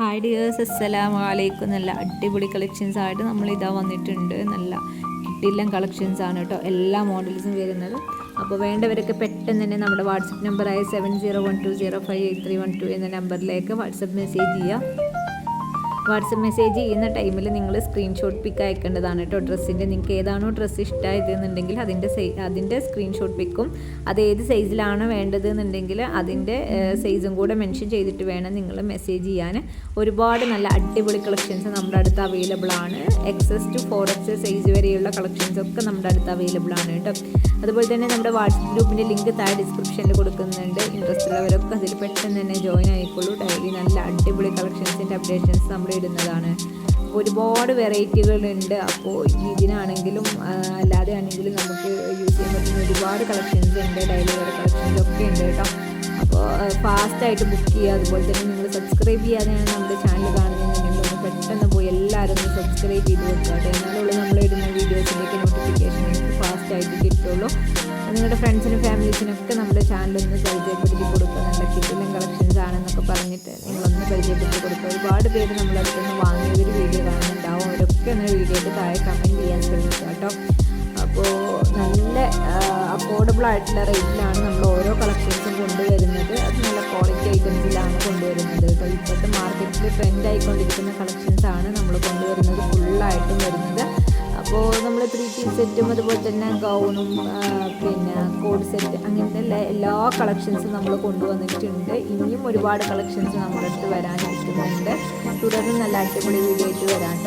Hi dears അസ്സലാം വലൈക്കും നല്ല അടിപൊളി കളക്ഷൻസ് ആയിട്ട് നമ്മൾ ഇതാ വന്നിട്ടുണ്ട്. നല്ല കിട്ടില്ലം കളക്ഷൻസ് ആണ് കേട്ടോ. എല്ലാ മോഡൽസും വരുന്നത്. അപ്പോൾ വേണ്ടവരൊക്കെ പെട്ടെന്ന് തന്നെ നമ്മുടെ വാട്സപ്പ് നമ്പറായ seven zero one two zero five eight three one two എന്ന നമ്പറിലേക്ക് വാട്സപ്പ് മെസ്സേജ് ചെയ്യുക വാട്സപ്പ് മെസ്സേജ് ചെയ്യുന്ന ടൈമിൽ നിങ്ങൾ സ്ക്രീൻഷോട്ട് പിക്ക് അയക്കേണ്ടതാണ് കേട്ടോ. ഡ്രസ്സിന്റെ നിങ്ങൾക്ക് ഏതാണോ ഡ്രസ്സ് ഇഷ്ടമായതെന്നുണ്ടെങ്കിൽ അതിന്റെ സൈ അതിന്റെ സ്ക്രീൻഷോട്ട് പിക്കും അത് ഏത് സൈസിലാണ് വേണ്ടത് എന്നുണ്ടെങ്കിൽ അതിന്റെ സൈസും കൂടെ മെൻഷൻ ചെയ്തിട്ട് വേണം നിങ്ങൾ മെസ്സേജ് ചെയ്യാൻ. ഒരുപാട് നല്ല അടിപൊളി കളക്ഷൻസ് നമ്മുടെ അടുത്ത് അവൈലബിൾ ആണ്. XS to four X size വരെയുള്ള കളക്ഷൻസ് ഒക്കെ നമ്മുടെ അടുത്ത് അവൈലബിൾ ആണ് കേട്ടോ. അതുപോലെ തന്നെ നമ്മുടെ വാട്സപ്പ് ഗ്രൂപ്പിന്റെ ലിങ്ക് താഴെ ഡിസ്ക്രിപ്ഷനിൽ കൊടുക്കുന്നുണ്ട്. ഇൻട്രസ്റ്റ് ഉള്ളവരൊക്കെ അതിൽ പെട്ടെന്ന് തന്നെ ജോയിൻ ആയിക്കോളൂ. ഡെയിലി നല്ല അടിപൊളി കളക്ഷൻസിന്റെ അപ്ഡേഷൻസ് നമ്മൾ ഇടുന്നതാണ്. ഒരുപാട് വെറൈറ്റികളുണ്ട്. അപ്പോൾ ഇതിനാണെങ്കിലും അല്ലാതെ ആണെങ്കിലും നമുക്ക് യൂസ് ചെയ്യാൻ പറ്റുന്ന ഒരുപാട് കളക്ഷൻസ് ഉണ്ട്. ഡെയിലി വെയർ കളക്ഷൻസ് ഒക്കെ ഉണ്ട് കേട്ടോ. അപ്പോൾ ഫാസ്റ്റായിട്ട് ബുക്ക് ചെയ്യുക. അതുപോലെ തന്നെ നിങ്ങൾ സബ്സ്ക്രൈബ് ചെയ്യാതെയാണ് നമ്മുടെ ചാനൽ കാണുന്നതെന്നുണ്ടെങ്കിൽ ഒന്ന് പെട്ടെന്ന് പോയി എല്ലാവരും ഒന്ന് സബ്സ്ക്രൈബ് ചെയ്ത് കേട്ടോ എന്നാലുള്ള നമ്മളിടുന്ന വീഡിയോസിന്റെയൊക്കെ നോട്ടിഫിക്കേഷൻ ഫാസ്റ്റായിട്ട് കിട്ടുള്ളൂ. നിങ്ങളുടെ ഫ്രണ്ട്സിനും ഫാമിലീസിനൊക്കെ നമ്മുടെ ചാനൽ ഒന്ന് പരിചയപ്പെടുത്തി കൊടുക്കുക. നല്ല കിട്ടിലും കളക്ഷൻസ് ആണെന്നൊക്കെ പറഞ്ഞിട്ട് നിങ്ങളൊന്ന് പരിചയപ്പെടുത്തി കൊടുക്കുക. ഒരുപാട് പേര് നമ്മുടെ അടുത്ത് നിന്ന് വാങ്ങിയവർ വീഡിയോ കാണുന്നുണ്ടാവും. അവരൊക്കെ ഒന്ന് വീഡിയോയുടെ താഴെ കമന്റ് ചെയ്യാൻ ശ്രമിക്കുക കേട്ടോ. അപ്പോൾ നല്ല അഫോർഡബിൾ ആയിട്ടുള്ള റേറ്റിലാണ് നമ്മൾ ഓരോ കളക്ഷൻസും കൊണ്ടുവരുന്നത്. അത് നല്ല ക്വാളിറ്റി ഐറ്റംസിലാണ് കൊണ്ടുവരുന്നത് ഇപ്പോഴത്തെ മാർക്കറ്റിൽ ട്രെൻഡ് ആയിക്കൊണ്ടിരിക്കുന്ന അപ്പോൾ നമ്മൾ ത്രീ പീസ് സെറ്റും അതുപോലെ തന്നെ ഗൗണും പിന്നെ കോഡ് സെറ്റ് അങ്ങനത്തെ എല്ലാ കളക്ഷൻസും നമ്മൾ കൊണ്ടുവന്നിട്ടുണ്ട്. ഇനിയും ഒരുപാട് കളക്ഷൻസ് നമ്മുടെ അടുത്ത് വരാനിരിക്കുന്നുണ്ട്. തുടർന്ന് നല്ല അടിപൊളി വീഡിയോ ആയിട്ട് വരാം